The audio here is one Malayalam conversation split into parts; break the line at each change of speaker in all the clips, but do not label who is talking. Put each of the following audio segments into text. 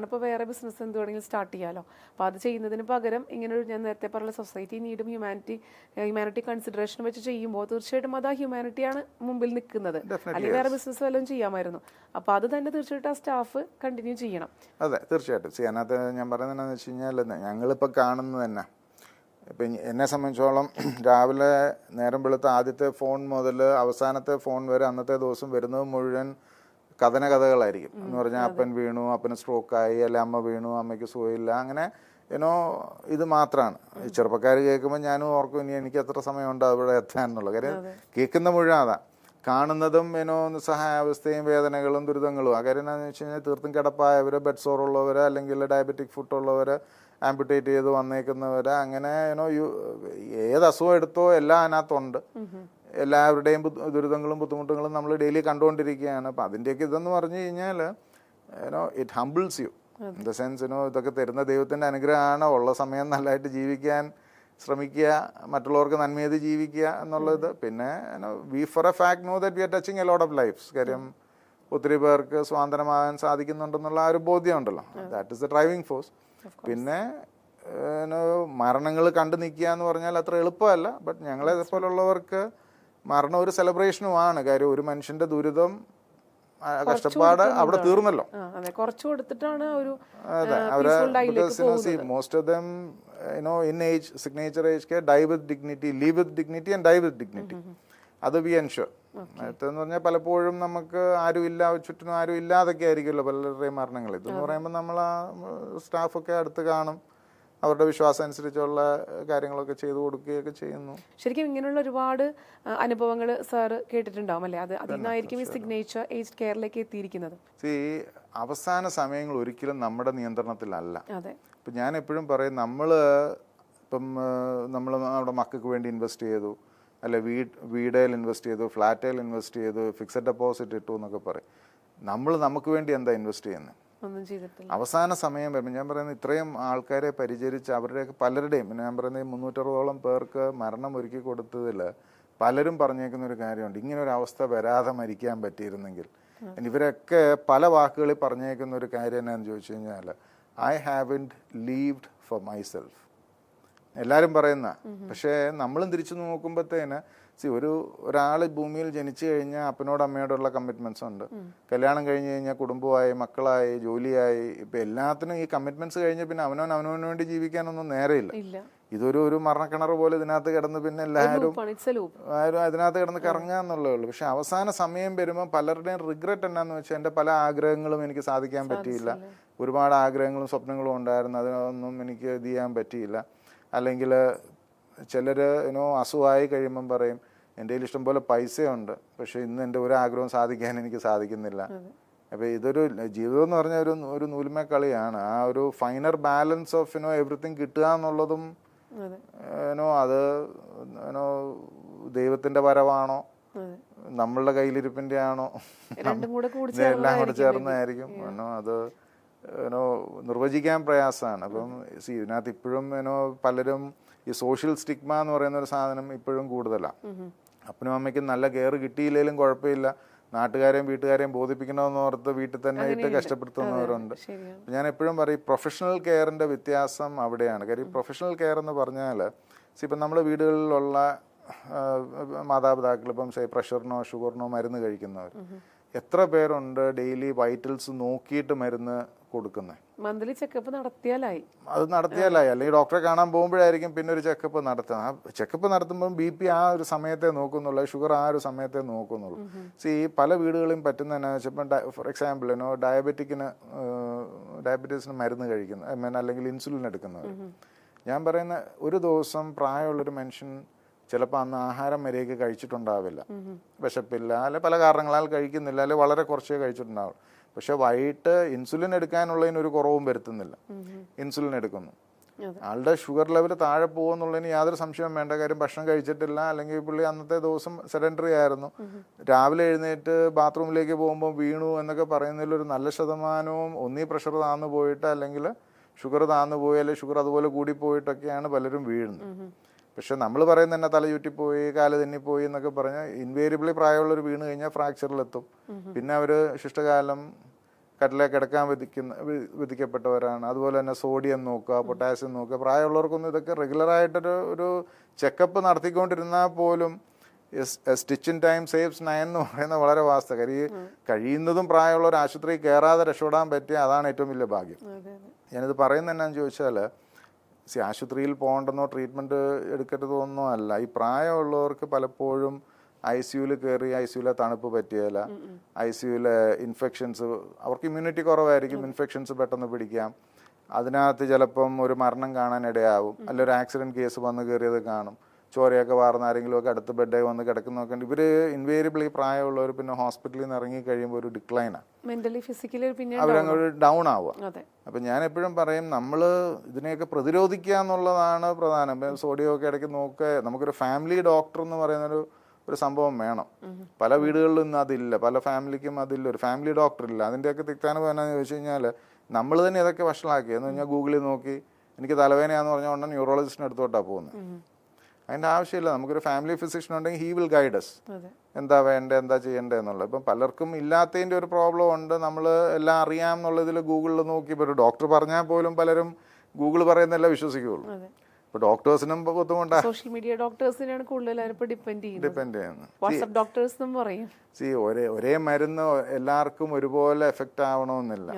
സാറിന് ഇപ്പോൾ വേറെ ബിസിനസ് എന്ത് വേണമെങ്കിലും സ്റ്റാർട്ട് ചെയ്യാമല്ലോ അപ്പോൾ അത് ചെയ്യുന്നതിന് പകരം ഇങ്ങനെ ഒരു ഞാൻ നേരത്തെ പറഞ്ഞ സൊസൈറ്റി നീഡും ഹ്യൂമാനിറ്റി ഹ്യൂമാനിറ്റി കൺസിഡറേഷൻ വെച്ച് ചെയ്യുമ്പോൾ തീർച്ചയായിട്ടും അത് ആ ഹ്യൂമാനിറ്റിയാണ് മുമ്പിൽ നിൽക്കുന്നത്. അല്ലെങ്കിൽ വേറെ ബിസിനസ് വല്ലതും ചെയ്യാമായിരുന്നു. അപ്പോൾ അത് തന്നെ തീർച്ചയായിട്ടും ആ സ്റ്റാഫ് കണ്ടിന്യൂ ചെയ്യണം.
അതെ തീർച്ചയായിട്ടും. സി അതിനകത്ത് ഞാൻ പറയുന്നത് എന്താണെന്ന് വെച്ച് കഴിഞ്ഞാൽ ഞങ്ങളിപ്പോൾ കാണുന്നത് തന്നെ. ഇപ്പം എന്നെ സംബന്ധിച്ചോളം രാവിലെ നേരം വെളുത്ത ആദ്യത്തെ ഫോൺ മുതൽ അവസാനത്തെ ഫോൺ വരെ അന്നത്തെ ദിവസം വരുന്നത് മുഴുവൻ കഥന കഥകളായിരിക്കും എന്ന് പറഞ്ഞാൽ അപ്പൻ വീണു അപ്പന് സ്ട്രോക്കായി അല്ലെ അമ്മ വീണു അമ്മയ്ക്ക് സുഖമില്ല അങ്ങനെ ഏനോ ഇത് മാത്രമാണ് ചെറുപ്പക്കാർ കേൾക്കുമ്പോൾ ഞാനും ഓർക്കും ഇനി എനിക്ക് എത്ര സമയമുണ്ട് അവിടെ എത്താൻ എന്നുള്ളത്. കാര്യം കേൾക്കുന്ന മുഴുവൻ അതാണ് കാണുന്നതും ഏനോ നിസ്സഹായാവസ്ഥയും വേദനകളും ദുരിതങ്ങളും. ആ കാര്യം എന്താണെന്ന് വെച്ച് കഴിഞ്ഞാൽ തീർത്തും കിടപ്പായവർ ബെഡ് സോർ ഉള്ളവർ അല്ലെങ്കിൽ ഡയബറ്റിക് ഫുഡ് ഉള്ളവർ ആംബുട്ടേറ്റ് ചെയ്ത് വന്നേക്കുന്നവർ അങ്ങനെ ഏനോ യു ഏത് അസുഖം എടുത്തോ എല്ലാം അതിനകത്തുണ്ട്. എല്ലാവരുടെയും ദുരിതങ്ങളും ബുദ്ധിമുട്ടുകളും നമ്മൾ ഡെയിലി കണ്ടുകൊണ്ടിരിക്കുകയാണ്. അപ്പം അതിന്റെയൊക്കെ ഇതെന്ന് പറഞ്ഞു കഴിഞ്ഞാൽ you know it humbles you in the sense you know ഇതൊക്കെ തരുന്ന ദൈവത്തിന്റെ അനുഗ്രഹമാണ്. ഉള്ള സമയം നല്ലതായിട്ട് ജീവിക്കാൻ ശ്രമിക്കുക മറ്റുള്ളവർക്ക് നന്മ ചെയ്ത് ജീവിക്കുക എന്നുള്ളത്. പിന്നെ we for a fact know that we are touching a lot of lives കാര്യം ഒത്തിരി പേർക്ക് സ്വാതന്ത്ര്യമാകാൻ സാധിക്കുന്നുണ്ടെന്നുള്ള ആ ഒരു ബോധ്യമുണ്ടല്ലോ. That is the driving force പിന്നെ മരണങ്ങൾ കണ്ടു നിൽക്കുക എന്ന് പറഞ്ഞാൽ അത്ര എളുപ്പമല്ല. ബട്ട് ഞങ്ങളെ പോലുള്ളവർക്ക് മരണം ഒരു സെലിബ്രേഷനുമാണ് കാര്യം ഒരു മനുഷ്യന്റെ ദുരിതം കഷ്ടപ്പാട് അവിടെ തീർന്നല്ലോ.
കുറച്ച് കൊടുത്തിട്ടാണ് ഒരു
അവർ most of them you know in age signature age K die with dignity live with dignity and die with dignity അത് വി എൻഷുർ എന്ന് പറഞ്ഞാൽ പലപ്പോഴും നമുക്ക് ആരും ഇല്ല ചുറ്റിനും ആരും ഇല്ലാതൊക്കെ ആയിരിക്കുമല്ലോ പലരുടെയും മരണങ്ങൾ ഇതെന്ന് പറയുമ്പോൾ നമ്മൾ ആ സ്റ്റാഫൊക്കെ അടുത്ത് കാണും. അവരുടെ വിശ്വാസം അനുസരിച്ചുള്ള കാര്യങ്ങളൊക്കെ ചെയ്തു കൊടുക്കുകയൊക്കെ ചെയ്യുന്നു.
ശരിക്കും ഇങ്ങനെയുള്ള ഒരുപാട് അനുഭവങ്ങൾ സാർ കേട്ടിട്ടുണ്ടാവും അല്ലേ? അത് അതിനായിരിക്കും ഈ സിഗ്നേച്ചർ ഏജ് കെയറിലേക്ക് എത്തിയിരിക്കുന്നത്.
ഈ അവസാന സമയങ്ങൾ ഒരിക്കലും നമ്മുടെ നിയന്ത്രണത്തിലല്ല.
അതെ.
ഇപ്പം ഞാൻ എപ്പോഴും പറയും നമ്മൾ ഇപ്പം നമ്മൾ നമ്മുടെ മക്കൾക്ക് വേണ്ടി ഇൻവെസ്റ്റ് ചെയ്തു. അല്ലെ വീട് വീടേൽ ഇൻവെസ്റ്റ് ചെയ്തു ഫ്ലാറ്റേൽ ഇൻവെസ്റ്റ് ചെയ്തു ഫിക്സഡ് ഡെപ്പോസിറ്റ് ഇട്ടു എന്നൊക്കെ പറയും. നമ്മൾ നമുക്ക് വേണ്ടി എന്താ ഇൻവെസ്റ്റ് ചെയ്യുന്നത് അവസാന സമയം വരുമ്പോൾ ഞാൻ പറയുന്നത് ഇത്രയും ആൾക്കാരെ പരിചരിച്ച് അവരുടെയൊക്കെ പലരുടെയും പിന്നെ ഞാൻ പറയുന്നത് മുന്നൂറ്ററുപതോളം പേർക്ക് മരണം ഒരുക്കി കൊടുത്തതിൽ പലരും പറഞ്ഞേക്കുന്ന ഒരു കാര്യമുണ്ട്. ഇങ്ങനെ ഒരു അവസ്ഥ വരാതെ മരിക്കാൻ പറ്റിയിരുന്നെങ്കിൽ. ഇവരൊക്കെ പല വാക്കുകളിൽ പറഞ്ഞേക്കുന്ന ഒരു കാര്യം എന്നാന്ന് ചോദിച്ചു കഴിഞ്ഞാൽ I haven't lived for myself എല്ലാവരും പറയുന്ന. പക്ഷേ നമ്മളും തിരിച്ചു നോക്കുമ്പോഴത്തേന് സി ഒരു ഒരാൾ ഭൂമിയിൽ ജനിച്ചു കഴിഞ്ഞാൽ അപ്പനോട് അമ്മയോടുള്ള കമ്മിറ്റ്മെന്റ്സ് ഉണ്ട്. കല്യാണം കഴിഞ്ഞ് കഴിഞ്ഞാൽ കുടുംബമായി മക്കളായി ജോലിയായി ഇപ്പം എല്ലാത്തിനും ഈ കമ്മിറ്റ്മെന്റ്സ് കഴിഞ്ഞ് പിന്നെ അവനവൻ അവനവന് വേണ്ടി ജീവിക്കാനൊന്നും നേരെയില്ല.
ഇല്ല.
ഇതൊരു ഒരു മരണക്കിണർ പോലെ ഇതിനകത്ത് കിടന്ന് പിന്നെ എല്ലാവരും ആരും അതിനകത്ത് കിടന്ന് കറങ്ങുക എന്നുള്ളേ ഉള്ളൂ. പക്ഷെ അവസാന സമയം വരുമ്പോൾ പലരുടെയും റിഗ്രറ്റ് എന്നാന്ന് വെച്ചാൽ എന്റെ പല ആഗ്രഹങ്ങളും എനിക്ക് സാധിക്കാൻ പറ്റിയില്ല. ഒരുപാട് ആഗ്രഹങ്ങളും സ്വപ്നങ്ങളും ഉണ്ടായിരുന്നു. അതിനൊന്നും എനിക്ക് ഇത് ചെയ്യാൻ പറ്റിയില്ല. അല്ലെങ്കിൽ ചിലർ ഇനോ അസുഖമായി കഴിയുമ്പം പറയും എന്റെ കയ്യിൽ ഇഷ്ടംപോലെ പൈസയുണ്ട് പക്ഷേ ഇന്ന് എന്റെ ഒരു ആഗ്രഹവും സാധിക്കാൻ എനിക്ക് സാധിക്കുന്നില്ല. അപ്പോൾ ഇതൊരു ജീവിതം എന്ന് പറഞ്ഞാൽ ഒരു ഒരു നൂൽമേ കളിയാണ്. ആ ഒരു finer balance of you know everything കിട്ടുക എന്നുള്ളതും
അതെ.
ഏനോ അത് ഏനോ ദൈവത്തിന്റെ വരവാണോ? നമ്മളുടെ കയ്യിലിരിപ്പിന്റെ ആണോ? എല്ലാം കൂടെ ചേർന്നായിരിക്കും ഏനോ അത് ഏനോ നിർവചിക്കാൻ പ്രയാസമാണ്. അപ്പം സി ഇതിനകത്ത് ഇപ്പോഴും ഏനോ പലരും ഈ സോഷ്യൽ സ്റ്റിഗ്മ എന്ന് പറയുന്ന ഒരു സാധനം ഇപ്പോഴും കൂടുതലാണ് അപ്പനും അമ്മയ്ക്കും നല്ല കെയർ കിട്ടിയില്ലെങ്കിലും കുഴപ്പമില്ല. നാട്ടുകാരെയും വീട്ടുകാരെയും ബോധിപ്പിക്കണമെന്ന് ഓർത്ത് വീട്ടിൽ തന്നെ ഇട്ട് കഷ്ടപ്പെടുത്തുന്നവരുണ്ട്. ഞാൻ എപ്പോഴും പറയും പ്രൊഫഷണൽ കെയറിന്റെ വ്യത്യാസം അവിടെയാണ്. കാര്യം പ്രൊഫഷണൽ കെയർ എന്ന് പറഞ്ഞാൽ ഇപ്പം നമ്മൾ വീടുകളിലുള്ള മാതാപിതാക്കൾ ഇപ്പം പ്രഷറിനോ ഷുഗറിനോ മരുന്ന് കഴിക്കുന്നവർ എത്ര പേരുണ്ട് ഡെയിലി വൈറ്റൽസ് നോക്കിയിട്ട് മരുന്ന് കൊടുക്കുന്നത്
മന്ത്ലി ചെക്കപ്പ് നടത്തിയാലായി.
അത് നടത്തിയാലായി. അല്ലെങ്കിൽ ഡോക്ടറെ കാണാൻ പോകുമ്പോഴായിരിക്കും പിന്നെ ഒരു ചെക്കപ്പ് നടത്തുന്നത്. ആ ചെക്കപ്പ് നടത്തുമ്പോൾ ബി പി ആ ഒരു സമയത്തെ നോക്കുന്നുള്ളൂ. ഷുഗർ ആ ഒരു സമയത്തെ നോക്കുന്നുള്ളൂ. സി പല വീടുകളിലും പറ്റുന്ന എന്നാ വെച്ചപ്പോൾ ഫോർ എക്സാമ്പിൾ ഡയബറ്റിക്കിന് ഡയബറ്റീസിന് മരുന്ന് കഴിക്കുന്ന അല്ലെങ്കിൽ ഇൻസുലിൻ എടുക്കുന്നവർ ഞാൻ പറയുന്ന ഒരു ദിവസം പ്രായമുള്ളൊരു മനുഷ്യൻ ചിലപ്പോൾ അന്ന് ആഹാരം വരെയൊക്കെ കഴിച്ചിട്ടുണ്ടാവില്ല. വിശപ്പില്ല അല്ലെ പല കാരണങ്ങളാൽ കഴിക്കുന്നില്ല അല്ലെ വളരെ കുറച്ചേ കഴിച്ചിട്ടുണ്ടാവും പക്ഷെ വൈകിട്ട് ഇൻസുലിൻ എടുക്കാനുള്ളതിന് ഒരു കുറവും വരുത്തുന്നില്ല. ഇൻസുലിൻ എടുക്കുന്നു. ആളുടെ ഷുഗർ ലെവൽ താഴെ പോകുന്നുള്ളതിന് യാതൊരു സംശയവും വേണ്ട കാര്യം ഭക്ഷണം കഴിച്ചിട്ടില്ല അല്ലെങ്കിൽ പുള്ളി അന്നത്തെ ദിവസം സെഡൻഡറി ആയിരുന്നു. രാവിലെ എഴുന്നേറ്റ് ബാത്റൂമിലേക്ക് പോകുമ്പോൾ വീണു എന്നൊക്കെ പറയുന്നതിൽ ഒരു നല്ല ശതമാനവും ഒന്നീ പ്രഷർ താന്നു പോയിട്ട് അല്ലെങ്കിൽ ഷുഗർ താന്നു പോയി അല്ലെങ്കിൽ ഷുഗർ അതുപോലെ കൂടി പോയിട്ടൊക്കെയാണ് പലരും വീഴുന്നത്. പക്ഷെ നമ്മൾ പറയുന്ന തന്നെ തല ചുറ്റിപ്പോയി കാൽ തെന്നിപ്പോയി എന്നൊക്കെ പറഞ്ഞാൽ ഇൻവേരിയബിളി പ്രായമുള്ളവർ വീണ് കഴിഞ്ഞാൽ ഫ്രാക്ചറിലെത്തും പിന്നെ അവർ ശിഷ്ടകാലം കട്ടിലെ കിടക്കാൻ വിധിക്കുന്ന വിധിക്കപ്പെട്ടവരാണ്. അതുപോലെ തന്നെ സോഡിയം നോക്കുക പൊട്ടാസ്യം നോക്കുക. പ്രായമുള്ളവർക്കൊന്നും ഇതൊക്കെ റെഗുലറായിട്ടൊരു ഒരു ചെക്കപ്പ് നടത്തിക്കൊണ്ടിരുന്നാൽ പോലും stitch in time saves nine എന്ന് പറയുന്ന വളരെ വാസ്തവ കാര്യം ഈ കഴിയുന്നതും പ്രായമുള്ളവർ ആശുപത്രി കയറാതെ രക്ഷപ്പെടാൻ പറ്റിയ അതാണ് ഏറ്റവും വലിയ ഭാഗ്യം. ഞാനിത് പറയുന്നത് എന്നാന്ന് ചോദിച്ചാൽ സി ആശുപത്രിയിൽ പോകണ്ടെന്നോ ട്രീറ്റ്മെന്റ് എടുക്കരുതോ ഒന്നും അല്ല ഈ പ്രായമുള്ളവർക്ക് പലപ്പോഴും ഐ സിയുയിൽ കയറി ഐ സിയുലെ തണുപ്പ് പറ്റിയല്ല ഐ സിയുലെ ഇൻഫെക്ഷൻസ് അവർക്ക് ഇമ്മ്യൂണിറ്റി കുറവായിരിക്കും ഇൻഫെക്ഷൻസ് പെട്ടെന്ന് പിടിക്കാം. അതിനകത്ത് ചിലപ്പം ഒരു മരണം കാണാൻ ഇടയാവും അല്ല ഒരു ആക്സിഡന്റ് കേസ് വന്ന് കയറിയത് കാണും. ചോരയൊക്കെ വാർന്ന ആരെങ്കിലുമൊക്കെ ഒക്കെ അടുത്ത് ബെഡേ വന്ന് കിടക്കുന്നൊക്കെ ഉണ്ട് ഇവർ ഇൻവേരിയബിളി പ്രായമുള്ളവർ പിന്നെ ഹോസ്പിറ്റലിൽ നിന്ന് ഇറങ്ങി കഴിയുമ്പോൾ ഒരു ഡിക്ലൈനാണ്
മെന്റലി ഫിസിക്കലി പിന്നെ
അവരങ്ങ് ഡൗൺ ആവുക.
അതെ.
അപ്പം ഞാൻ എപ്പോഴും പറയും നമ്മൾ ഇതിനെയൊക്കെ പ്രതിരോധിക്കുക എന്നുള്ളതാണ് പ്രധാനം. ഇപ്പം സോഡിയം ഒക്കെ ഇടയ്ക്ക് നോക്കുക. നമുക്കൊരു ഫാമിലി ഡോക്ടർ എന്ന് പറയുന്നൊരു ഒരു സംഭവം വേണം. പല വീടുകളിലും ഇന്ന് അതില്ല. പല ഫാമിലിക്കും അതില്ല. ഒരു ഫാമിലി ഡോക്ടർ ഇല്ല. അതിന്റെയൊക്കെ തിക്താന എന്നാന്ന് ചോദിച്ചു കഴിഞ്ഞാൽ നമ്മൾ തന്നെ ഇതൊക്കെ വഷളാക്കി. എന്ന് പറഞ്ഞാൽ ഗൂഗിളിൽ നോക്കി എനിക്ക് തലവേദനയാന്ന് പറഞ്ഞ ഉടനെ ന്യൂറോളജിസ്റ്റിന് അടുത്തോട്ടാണ് പോകുന്നത് അതിന്റെ ആവശ്യമില്ല. നമുക്കൊരു ഫാമിലി ഫിസിഷ്യൻ ഉണ്ടെങ്കിൽ ഹീ വിൽ ഗൈഡസ് എന്താ വേണ്ടത് എന്താ ചെയ്യേണ്ടത് എന്നുള്ളത്. ഇപ്പം പലർക്കും ഇല്ലാത്തതിന്റെ ഒരു പ്രോബ്ലം ഉണ്ട്. നമ്മൾ എല്ലാം അറിയാം എന്നുള്ളതിൽ ഗൂഗിളിൽ നോക്കി. ഇപ്പോൾ ഒരു ഡോക്ടർ പറഞ്ഞാൽ പോലും പലരും ഗൂഗിൾ പറയുന്നതല്ല വിശ്വസിക്കുകയുള്ളൂ. ഇപ്പോൾ ഡോക്ടേഴ്സിനും ബുദ്ധിമുട്ടാണ്.
സോഷ്യൽ മീഡിയ ഡോക്ടേഴ്സിനെയാണ് കൂടുതൽ ഡിപ്പെൻഡ് ചെയ്യുന്നത്.
ഡിപ്പെൻഡ് ചെയ്യുന്നത്.
വാട്സ്ആപ്പ് ഡോക്ടേഴ്സ് എന്നും പറയും.
സി ഒരേ ഒരേ മരുന്ന് എല്ലാവർക്കും ഒരുപോലെ എഫക്റ്റ് ആവണമെന്നില്ല.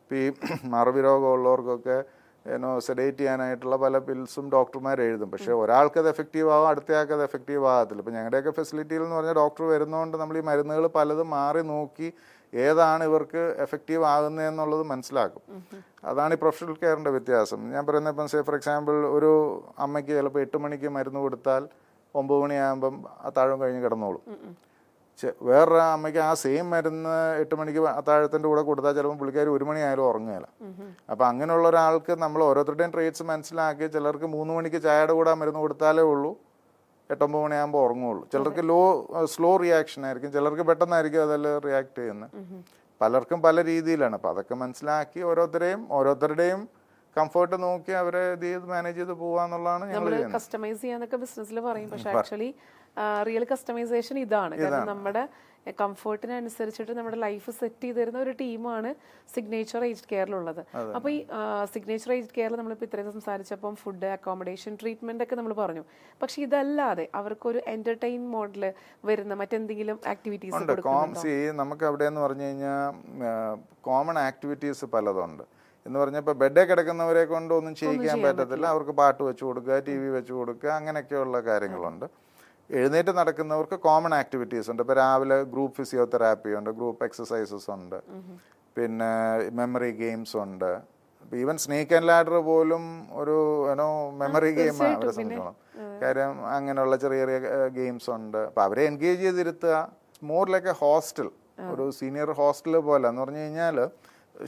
ഇപ്പോൾ ഈ മറവി രോഗമുള്ളവർക്കൊക്കെ ഏനോ സെഡേറ്റ് ചെയ്യാനായിട്ടുള്ള പല പിൽസും ഡോക്ടർമാർ എഴുതും പക്ഷേ ഒരാൾക്ക് അത് എഫക്റ്റീവ് ആവും അടുത്തയാൾക്ക് അത് എഫക്റ്റീവ് ആകത്തില്ല ഇപ്പോൾ ഞങ്ങളുടെയൊക്കെ ഫെസിലിറ്റിയിൽ എന്ന് പറഞ്ഞാൽ ഡോക്ടർ വരുന്നതുകൊണ്ട് നമ്മൾ ഈ മരുന്നുകൾ പലതും മാറി നോക്കി ഏതാണ് ഇവർക്ക് എഫക്റ്റീവ് ആകുന്നതെന്നുള്ളത് മനസ്സിലാക്കും. അതാണ് ഈ പ്രൊഫഷണൽ കെയറിന്റെ വ്യത്യാസം. ഞാൻ പറയുന്നത് ഇപ്പം സേ ഫോർ എക്സാമ്പിൾ ഒരു അമ്മയ്ക്ക് ചിലപ്പോൾ എട്ട് മണിക്ക് മരുന്ന് കൊടുത്താൽ ഒമ്പത് മണിയാകുമ്പം ആ താഴം കഴിഞ്ഞ് കിടന്നോളും. വേറൊരു അമ്മയ്ക്ക് ആ സെയിം മരുന്ന് എട്ട് മണിക്ക് അത്താഴത്തിന്റെ കൂടെ കൊടുത്താൽ ചിലപ്പോൾ പുള്ളിക്കാർ ഒരു മണിയായാലും ഉറങ്ങുകയില്ല അപ്പോൾ അങ്ങനെയുള്ള ഒരാൾക്ക് നമ്മൾ ഓരോരുത്തരുടെയും ട്രേറ്റ്സ് മനസ്സിലാക്കി ചിലർക്ക് മൂന്ന് മണിക്ക് ചായയുടെ കൂടെ ആ മരുന്ന് കൊടുത്താലേ ഉള്ളൂ. എട്ടൊമ്പത് മണിയാകുമ്പോൾ ഉറങ്ങുള്ളൂ ചിലർക്ക് ലോ സ്ലോ റിയാക്ഷൻ ആയിരിക്കും. ചിലർക്ക് പെട്ടെന്നായിരിക്കും അതെല്ലാം റിയാക്ട് ചെയ്യുന്നത്. പലർക്കും പല രീതിയിലാണ്. അപ്പോൾ അതൊക്കെ മനസ്സിലാക്കി ഓരോരുത്തരെയും ഓരോരുത്തരുടെയും കംഫർട്ട് നോക്കി അവരെ ഇത് ചെയ്ത് മാനേജ് ചെയ്ത് പോകാന്നുള്ളതാണ് ഞങ്ങൾ
കസ്റ്റമൈസ് ചെയ്യാന്നൊക്കെ ബിസിനസ്സിൽ പറയും. പക്ഷെ ആക്ച്വലി റിയൽ കസ്റ്റമൈസേഷൻ ഇതാണ്. കാരണം നമ്മുടെ കംഫർട്ടിനനുസരിച്ചിട്ട് നമ്മുടെ ലൈഫ് സെറ്റ് ചെയ്ത് തരുന്ന ഒരു ടീമാണ് സിഗ്നേച്ചർ ഏജ് കെയറിലുള്ളത് അപ്പോൾ ഈ സിഗ്നേച്ചർ ഏജ് കെയറിൽ നമ്മളിപ്പോൾ ഇത്രയും സംസാരിച്ചപ്പം ഫുഡ് അക്കോമഡേഷൻ ട്രീറ്റ്മെന്റ് ഒക്കെ നമ്മൾ പറഞ്ഞു. പക്ഷെ ഇതല്ലാതെ അവർക്കൊരു എന്റർടൈൻ മോഡൽ വരുന്ന മറ്റെന്തെങ്കിലും ആക്ടിവിറ്റീസ്
ഉണ്ട്. കോം നമുക്ക് അവിടെ എന്ന് പറഞ്ഞു കഴിഞ്ഞാൽ കോമൺ ആക്ടിവിറ്റീസ് പലതുണ്ട്. എന്ന് പറഞ്ഞാൽ ഇപ്പോൾ ബെഡേ കിടക്കുന്നവരെ കൊണ്ട് ഒന്നും ചെയ്യിക്കാൻ പറ്റത്തില്ല. അവർക്ക് പാട്ട് വെച്ച് കൊടുക്കുക ടി വി വെച്ച് കൊടുക്കുക അങ്ങനെയൊക്കെയുള്ള കാര്യങ്ങളുണ്ട്. എഴുന്നേറ്റ് നടക്കുന്നവർക്ക് കോമൺ ആക്ടിവിറ്റീസ് ഉണ്ട്. ഇപ്പോൾ രാവിലെ ഗ്രൂപ്പ് ഫിസിയോതെറാപ്പി ഉണ്ട് ഗ്രൂപ്പ് എക്സസൈസസ് ഉണ്ട്. പിന്നെ മെമ്മറി ഗെയിംസ് ഉണ്ട്. ഈവൻ സ്നേക്ക് ആൻഡ് ലാഡർ പോലും ഒരു ഏനോ മെമ്മറി ഗെയിമാണ് അവരെ സംബന്ധിച്ചോളം. കാര്യം അങ്ങനെയുള്ള ചെറിയ ചെറിയ ഗെയിംസ് ഉണ്ട്. അപ്പം അവരെ എൻഗേജ് ചെയ്തിരുത്തുക മോർ ലൈക്ക് എ ഹോസ്റ്റൽ ഒരു സീനിയർ ഹോസ്റ്റൽ പോലെ എന്ന് പറഞ്ഞു കഴിഞ്ഞാൽ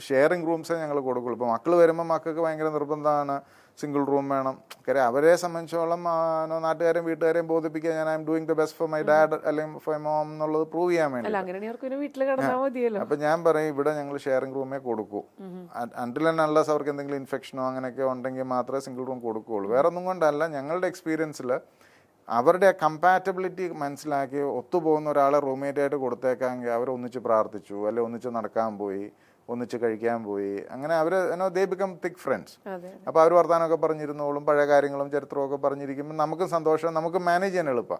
ഷെയറിംഗ് റൂംസേ ഞങ്ങൾ കൊടുക്കുള്ളൂ. ഇപ്പോൾ മക്കൾ വരുമ്പോൾ മക്കൾക്ക് ഭയങ്കര നിർബന്ധമാണ്. സിംഗിൾ റൂം വേണം. കാര്യം അവരെ സംബന്ധിച്ചോളം നാട്ടുകാരെയും വീട്ടുകാരെയും ബോധിപ്പിക്കുക ഞാൻ I'm doing the best for my dad അല്ലെങ്കിൽ ഫോർ മോം എന്നുള്ളത് പ്രൂവ് ചെയ്യാൻ വേണ്ടി അപ്പൊ ഞാൻ പറയും ഇവിടെ ഞങ്ങൾ ഷെയറിംഗ് റൂമേ കൊടുക്കൂ. അണ്ടിൽ ആൻഡ് അൺലസ് അവർക്ക് എന്തെങ്കിലും ഇൻഫെക്ഷനോ അങ്ങനെയൊക്കെ ഉണ്ടെങ്കിൽ മാത്രമേ സിംഗിൾ റൂം കൊടുക്കുകയുള്ളൂ. വേറെ ഒന്നും കൊണ്ടല്ല ഞങ്ങളുടെ എക്സ്പീരിയൻസിൽ അവരുടെ കമ്പാറ്റബിലിറ്റി മനസ്സിലാക്കി ഒത്തുപോകുന്ന ഒരാളെ റൂംമേറ്റ് ആയിട്ട് കൊടുത്തേക്കാമെങ്കിൽ അവർ ഒന്നിച്ച് പ്രാർത്ഥിച്ചു അല്ലെ ഒന്നിച്ച് നടക്കാൻ പോയി. ഒന്നിച്ച് കഴിക്കാൻ പോയി. അങ്ങനെ അവർ ദേ ബിക്കം തിക് ഫ്രണ്ട്സ് അപ്പോൾ അവർ വർത്തമാനമൊക്കെ പറഞ്ഞിരുന്നോളും പഴയ കാര്യങ്ങളും ചരിത്രമൊക്കെ പറഞ്ഞിരിക്കുമ്പോൾ നമുക്കും സന്തോഷം നമുക്ക് മാനേജ് ചെയ്യാൻ എളുപ്പം.